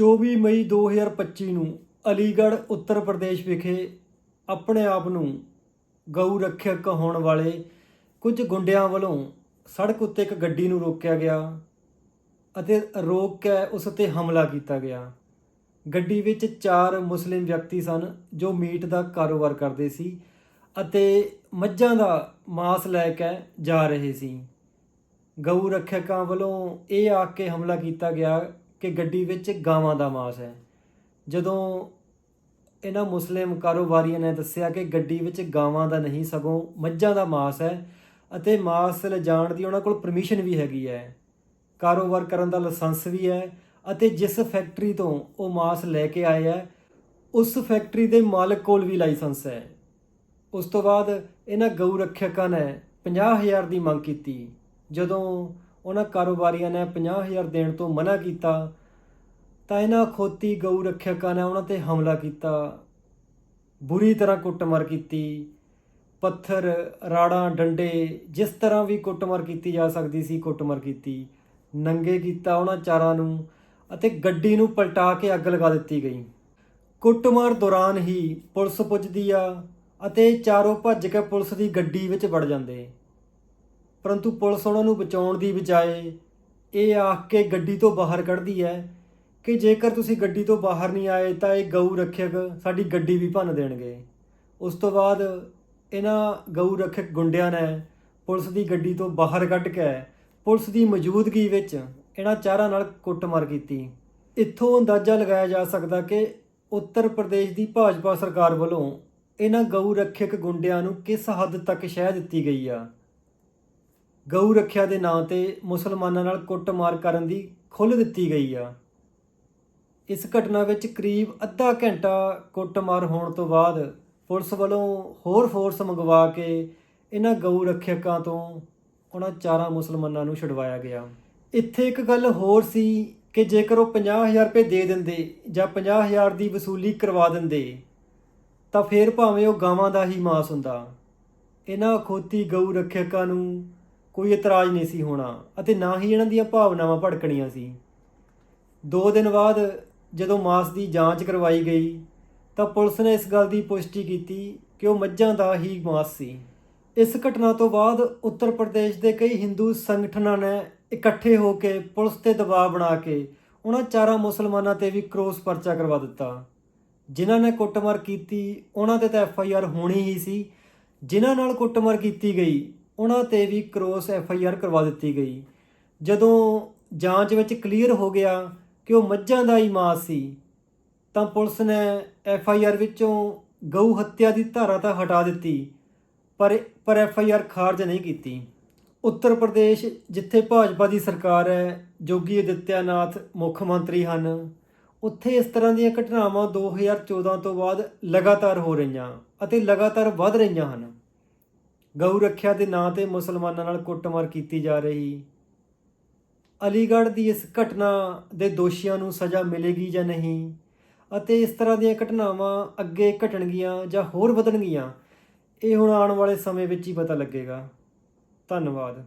24 ਮਈ 2025 ਨੂੰ ਅਲੀਗੜ੍ਹ ਉੱਤਰ ਪ੍ਰਦੇਸ਼ ਵਿਖੇ ਆਪਣੇ ਆਪ ਨੂੰ ਗਊ ਰੱਖਿਅਕ ਹੋਣ ਵਾਲੇ ਕੁਝ ਗੁੰਡਿਆਂ ਵੱਲੋਂ ਸੜਕ ਉੱਤੇ ਇੱਕ ਗੱਡੀ ਨੂੰ ਰੋਕਿਆ ਗਿਆ ਅਤੇ ਰੋਕ ਕੇ ਉਸ ਉੱਤੇ ਹਮਲਾ ਕੀਤਾ ਗਿਆ। ਗੱਡੀ ਵਿੱਚ ਚਾਰ ਮੁਸਲਿਮ ਵਿਅਕਤੀ ਸਨ ਜੋ ਮੀਟ ਦਾ ਕਾਰੋਬਾਰ ਕਰਦੇ ਸੀ ਅਤੇ ਮੱਝਾਂ ਦਾ ਮਾਸ ਲੈ ਕੇ ਜਾ ਰਹੇ ਸੀ। ਗਊ ਰੱਖਿਅਕਾਂ ਵੱਲੋਂ ਇਹ ਆ ਕੇ ਹਮਲਾ ਕੀਤਾ ਗਿਆ ਕਿ ਗੱਡੀ ਵਿੱਚ ਗਾਵਾਂ ਦਾ ਮਾਸ ਹੈ। ਜਦੋਂ ਇਹਨਾਂ ਮੁਸਲਿਮ ਕਾਰੋਬਾਰੀਆਂ ਨੇ ਦੱਸਿਆ ਕਿ ਗੱਡੀ ਵਿੱਚ ਗਾਵਾਂ ਦਾ ਨਹੀਂ, ਸਗੋਂ ਮੱਝਾਂ ਦਾ ਮਾਸ ਹੈ ਅਤੇ ਮਾਸ ਲਿਜਾਣ ਦੀ ਉਹਨਾਂ ਕੋਲ ਪਰਮਿਸ਼ਨ ਵੀ ਹੈਗੀ ਹੈ। ਕਾਰੋਬਾਰ ਕਰਨ ਦਾ ਲਾਇਸੈਂਸ ਵੀ ਹੈ ਅਤੇ ਜਿਸ ਫੈਕਟਰੀ ਤੋਂ ਉਹ ਮਾਸ ਲੈ ਕੇ ਆਏ ਹੈ, ਉਸ ਫੈਕਟਰੀ ਦੇ ਮਾਲਕ ਕੋਲ ਵੀ ਲਾਇਸੈਂਸ ਹੈ। ਉਸ ਤੋਂ ਬਾਅਦ ਇਹਨਾਂ ਗਊ ਰੱਖਿਅਕਾਂ ਨੇ 50000 ਦੀ ਮੰਗ ਕੀਤੀ। ਜਦੋਂ ਉਹਨਾਂ ਕਾਰੋਬਾਰੀਆਂ ਨੇ 50000 ਦੇਣ ਤੋਂ ਮਨਾ ਕੀਤਾ, ਤਾਂ ਇਹਨਾਂ ਖੋਤੀ ਗਊ ਰੱਖਿਅਕਾਂ ਨੇ ਉਹਨਾਂ ਤੇ ਹਮਲਾ ਕੀਤਾ, ਬੁਰੀ ਤਰ੍ਹਾਂ ਕੁੱਟਮਾਰ ਕੀਤੀ, ਪੱਥਰ, ਰਾੜਾਂ, ਡੰਡੇ, ਜਿਸ ਤਰ੍ਹਾਂ ਵੀ ਕੁੱਟਮਾਰ ਕੀਤੀ ਜਾ ਸਕਦੀ ਸੀ, ਕੁੱਟਮਾਰ ਕੀਤੀ, ਨੰਗੇ ਕੀਤਾ ਉਹਨਾਂ ਚਾਰਾਂ ਨੂੰ ਅਤੇ ਗੱਡੀ ਨੂੰ ਪਲਟਾ ਕੇ ਅੱਗ ਲਗਾ ਦਿੱਤੀ ਗਈ। ਕੁੱਟਮਾਰ ਦੌਰਾਨ ਹੀ ਪੁਲਿਸ ਪੁੱਜਦੀ ਆ ਅਤੇ ਚਾਰੋਂ ਭੱਜ ਕੇ ਪੁਲਿਸ ਦੀ ਗੱਡੀ ਵਿੱਚ ਵੜ ਜਾਂਦੇ। ਪਰੰਤੂ ਪੁਲਿਸ ਉਹਨਾਂ ਨੂੰ ਬਚਾਉਣ ਦੀ ਬਜਾਏ ਇਹ ਆਖ ਕੇ ਗੱਡੀ ਤੋਂ ਬਾਹਰ ਕੱਢਦੀ ਹੈ ਕਿ ਜੇਕਰ ਤੁਸੀਂ ਗੱਡੀ ਤੋਂ ਬਾਹਰ ਨਹੀਂ ਆਏ ਤਾਂ ਇਹ ਗਊ ਰੱਖਿਅਕ ਸਾਡੀ ਗੱਡੀ ਵੀ ਭੰਨ ਦੇਣਗੇ। ਉਸ ਤੋਂ ਬਾਅਦ ਇਹਨਾਂ ਗਊ ਰੱਖਿਅਕ ਗੁੰਡਿਆਂ ਨੇ ਪੁਲਿਸ ਦੀ ਗੱਡੀ ਤੋਂ ਬਾਹਰ ਕੱਢ ਕੇ ਪੁਲਿਸ ਦੀ ਮੌਜੂਦਗੀ ਵਿੱਚ ਇਹਨਾਂ ਚਾਰਾਂ ਨਾਲ ਕੁੱਟਮਾਰ ਕੀਤੀ। ਇੱਥੋਂ ਅੰਦਾਜ਼ਾ ਲਗਾਇਆ ਜਾ ਸਕਦਾ ਕਿ ਉੱਤਰ ਪ੍ਰਦੇਸ਼ ਦੀ ਭਾਜਪਾ ਸਰਕਾਰ ਵੱਲੋਂ ਇਹਨਾਂ ਗਊ ਰੱਖਿਅਕ ਗੁੰਡਿਆਂ ਨੂੰ ਕਿਸ ਹੱਦ ਤੱਕ ਸ਼ਹਿ ਦਿੱਤੀ ਗਈ ਆ? ਗਊ ਰੱਖਿਆ ਦੇ ਨਾਂ ਤੇ ਮੁਸਲਮਾਨਾਂ ਨਾਲ ਕੁੱਟਮਾਰ ਕਰਨ ਦੀ ਖੁੱਲ੍ਹ ਦਿੱਤੀ ਗਈ ਆ। ਇਸ ਘਟਨਾ ਵਿੱਚ ਕਰੀਬ ਅੱਧਾ ਘੰਟਾ ਕੁੱਟਮਾਰ ਹੋਣ ਤੋਂ ਬਾਅਦ ਪੁਲਿਸ ਵੱਲੋਂ ਹੋਰ ਫੋਰਸ ਮੰਗਵਾ ਕੇ ਇਹਨਾਂ ਗਊ ਰੱਖਿਅਕਾਂ ਤੋਂ ਉਹਨਾਂ ਚਾਰਾਂ ਮੁਸਲਮਾਨਾਂ ਨੂੰ ਛੁਡਵਾਇਆ ਗਿਆ। ਇੱਥੇ ਇੱਕ ਗੱਲ ਹੋਰ ਸੀ ਕਿ ਜੇਕਰ ਉਹ 50000 ਰੁਪਏ ਦੇ ਦਿੰਦੇ ਜਾਂ 50000 ਦੀ ਵਸੂਲੀ ਕਰਵਾ ਦਿੰਦੇ, ਤਾਂ ਫਿਰ ਭਾਵੇਂ ਉਹ ਗਾਵਾਂ ਦਾ ਹੀ ਮਾਸ ਹੁੰਦਾ। ਇਹਨਾਂ ਖੋਤੀ ਗਊ ਰੱਖਿਅਕਾਂ ਨੂੰ ਕੋਈ ਇਤਰਾਜ਼ ਨਹੀਂ ਸੀ ਹੋਣਾ ਅਤੇ ਨਾ ਹੀ ਇਹਨਾਂ ਦੀਆਂ ਭਾਵਨਾਵਾਂ ਭੜਕਣੀਆਂ ਸੀ। ਦੋ ਦਿਨ ਬਾਅਦ ਜਦੋਂ ਮਾਸ ਦੀ ਜਾਂਚ ਕਰਵਾਈ ਗਈ, ਤਾਂ ਪੁਲਿਸ ਨੇ ਇਸ ਗੱਲ ਦੀ ਪੁਸ਼ਟੀ ਕੀਤੀ ਕਿ ਉਹ ਮੱਝਾਂ ਦਾ ਹੀ ਮਾਸ ਸੀ। ਇਸ ਘਟਨਾ ਤੋਂ ਬਾਅਦ ਉੱਤਰ ਪ੍ਰਦੇਸ਼ ਦੇ ਕਈ ਹਿੰਦੂ ਸੰਗਠਨਾਂ ਨੇ ਇਕੱਠੇ ਹੋ ਕੇ ਪੁਲਿਸ ਤੇ ਦਬਾਅ ਬਣਾ ਕੇ ਉਹਨਾਂ ਚਾਰਾਂ ਮੁਸਲਮਾਨਾਂ ਤੇ ਵੀ ਕਰੋਸ ਪਰਚਾ ਕਰਵਾ ਦਿੱਤਾ। ਜਿਨ੍ਹਾਂ ਨੇ ਕੁੱਟਮਾਰ ਕੀਤੀ, ਉਹਨਾਂ ਤੇ ਤਾਂ ਐਫ ਆਈ ਆਰ ਹੋਣੀ ਹੀ ਸੀ। ਜਿਨ੍ਹਾਂ ਨਾਲ ਕੁੱਟਮਾਰ ਕੀਤੀ ਗਈ ਉਹਨਾਂ ਤੇ ਵੀ ਕਰੋਸ ਐਫ ਆਈ ਆਰ ਕਰਵਾ ਦਿੱਤੀ ਗਈ। ਜਦੋਂ ਜਾਂਚ ਵਿੱਚ ਕਲੀਅਰ ਹੋ ਗਿਆ ਕਿ ਉਹ ਮੱਝਾਂ ਦਾ ਹੀ ਮਾਸ ਸੀ, ਤਾਂ ਪੁਲਿਸ ਨੇ ਐਫ ਆਈ ਆਰ ਵਿੱਚੋਂ ਗਊ ਹੱਤਿਆ ਦੀ ਧਾਰਾ ਤਾਂ ਹਟਾ ਦਿੱਤੀ, ਪਰ ਪਰ ਐਫ ਆਈ ਆਰ ਖਾਰਜ ਨਹੀਂ ਕੀਤੀ। ਉੱਤਰ ਪ੍ਰਦੇਸ਼, ਜਿੱਥੇ ਭਾਜਪਾ ਦੀ ਸਰਕਾਰ ਹੈ, ਜੋਗੀ ਅਦਿੱਤਿਆਨਾਥ ਮੁੱਖ ਮੰਤਰੀ ਹਨ, ਉੱਥੇ ਇਸ ਤਰ੍ਹਾਂ ਦੀਆਂ ਘਟਨਾਵਾਂ 2014 ਤੋਂ ਬਾਅਦ ਲਗਾਤਾਰ ਹੋ ਰਹੀਆਂ ਅਤੇ ਲਗਾਤਾਰ ਵੱਧ ਰਹੀਆਂ ਹਨ। ਗਊ ਰੱਖਿਆ ਦੇ ਨਾਂ ਤੇ ਮੁਸਲਮਾਨਾਂ ਨਾਲ ਕੁੱਟਮਾਰ ਕੀਤੀ ਜਾ ਰਹੀ। ਅਲੀਗੜ੍ਹ ਦੀ ਇਸ ਘਟਨਾ ਦੇ ਦੋਸ਼ੀਆਂ ਨੂੰ ਸਜ਼ਾ ਮਿਲੇਗੀ ਜਾਂ ਨਹੀਂ ਅਤੇ ਇਸ ਤਰ੍ਹਾਂ ਦੀਆਂ ਘਟਨਾਵਾਂ ਅੱਗੇ ਘਟਣਗੀਆਂ ਜਾਂ ਹੋਰ ਵਧਣਗੀਆਂ, ਇਹ ਹੁਣ ਆਉਣ ਵਾਲੇ ਸਮੇਂ ਵਿੱਚ ਹੀ ਪਤਾ ਲੱਗੇਗਾ। ਧੰਨਵਾਦ।